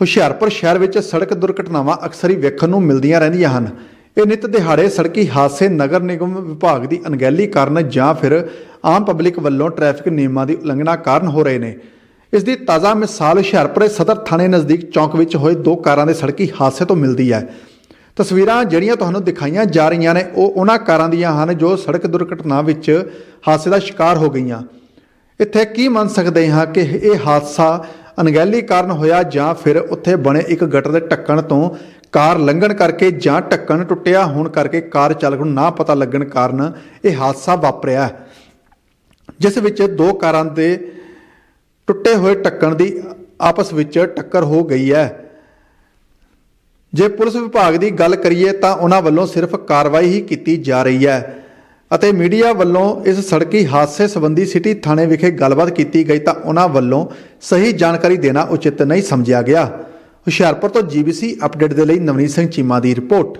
ਹੁਸ਼ਿਆਰਪੁਰ ਸ਼ਹਿਰ ਵਿੱਚ ਸੜਕ ਦੁਰਘਟਨਾਵਾਂ ਅਕਸਰ ਹੀ ਵੇਖਣ ਨੂੰ ਮਿਲਦੀਆਂ ਰਹਿੰਦੀਆਂ ਹਨ। ਇਹ ਨਿਤ ਦਿਹਾੜੇ ਸੜਕੀ ਹਾਦਸੇ ਨਗਰ ਨਿਗਮ ਵਿਭਾਗ ਦੀ ਅਣਗਹਿਲੀ ਕਾਰਨ ਜਾਂ ਫਿਰ ਆਮ ਪਬਲਿਕ ਵੱਲੋਂ ਟ੍ਰੈਫਿਕ ਨਿਯਮਾਂ ਦੀ ਉਲੰਘਣਾ ਕਾਰਨ ਹੋ ਰਹੇ ਨੇ। ਇਸ ਦੀ ਤਾਜ਼ਾ ਮਿਸਾਲ ਹੁਸ਼ਿਆਰਪੁਰ ਸਦਰ ਥਾਣੇ ਨਜ਼ਦੀਕ ਚੌਂਕ ਵਿੱਚ ਹੋਏ ਦੋ ਕਾਰਾਂ ਦੇ ਸੜਕੀ ਹਾਦਸੇ ਤੋਂ ਮਿਲਦੀ ਹੈ। ਤਸਵੀਰਾਂ ਜਿਹੜੀਆਂ ਤੁਹਾਨੂੰ ਦਿਖਾਈਆਂ ਜਾ ਰਹੀਆਂ ਨੇ, ਉਹ ਉਹਨਾਂ ਕਾਰਾਂ ਦੀਆਂ ਹਨ ਜੋ ਸੜਕ ਦੁਰਘਟਨਾ ਵਿੱਚ ਹਾਦਸੇ ਦਾ ਸ਼ਿਕਾਰ ਹੋ ਗਈਆਂ। ਇੱਥੇ ਕੀ ਮੰਨ ਸਕਦੇ ਹਾਂ ਕਿ ਇਹ ਹਾਦਸਾ ਅਣਗਹਿਲੀ ਕਾਰਨ ਹੋਇਆ ਜਾਂ ਫਿਰ ਉੱਥੇ ਬਣੇ ਇੱਕ ਗਟਰ ਦੇ ਢੱਕਣ ਤੋਂ ਕਾਰ ਲੰਘਣ ਕਰਕੇ ਜਾਂ ਢੱਕਣ ਟੁੱਟਿਆ ਹੋਣ ਕਰਕੇ ਕਾਰ ਚਾਲਕ ਨੂੰ ਨਾ ਪਤਾ ਲੱਗਣ ਕਾਰਨ ਇਹ ਹਾਦਸਾ ਵਾਪਰਿਆ। ਜਿਸ ਵਿੱਚ ਦੋ ਕਾਰਾਂ ਦੇ ਟੁੱਟੇ ਹੋਏ ਢੱਕਣ ਦੀ ਆਪਸ ਵਿੱਚ ਟੱਕਰ ਹੋ ਗਈ ਹੈ। ਜੇ ਪੁਲਿਸ ਵਿਭਾਗ ਦੀ ਗੱਲ ਕਰੀਏ ਤਾਂ ਉਹਨਾਂ ਵੱਲੋਂ ਸਿਰਫ ਕਾਰਵਾਈ ਹੀ ਕੀਤੀ ਜਾ ਰਹੀ ਹੈ। ਅਤੇ ਮੀਡੀਆ ਵੱਲੋਂ ਇਸ ਸੜਕੀ ਹਾਦਸੇ ਸੰਬੰਧੀ ਸਿਟੀ ਥਾਣੇ ਵਿਖੇ ਗੱਲਬਾਤ ਕੀਤੀ ਗਈ ਤਾਂ ਉਹਨਾਂ ਵੱਲੋਂ ਸਹੀ ਜਾਣਕਾਰੀ ਦੇਣਾ ਉਚਿਤ ਨਹੀਂ ਸਮਝਿਆ ਗਿਆ। ਹੁਸ਼ਿਆਰਪੁਰ ਤੋਂ ਜੀਬੀਸੀ ਅਪਡੇਟ ਦੇ ਲਈ ਨਵਨੀਤ ਸਿੰਘ ਚੀਮਾ ਦੀ ਰਿਪੋਰਟ।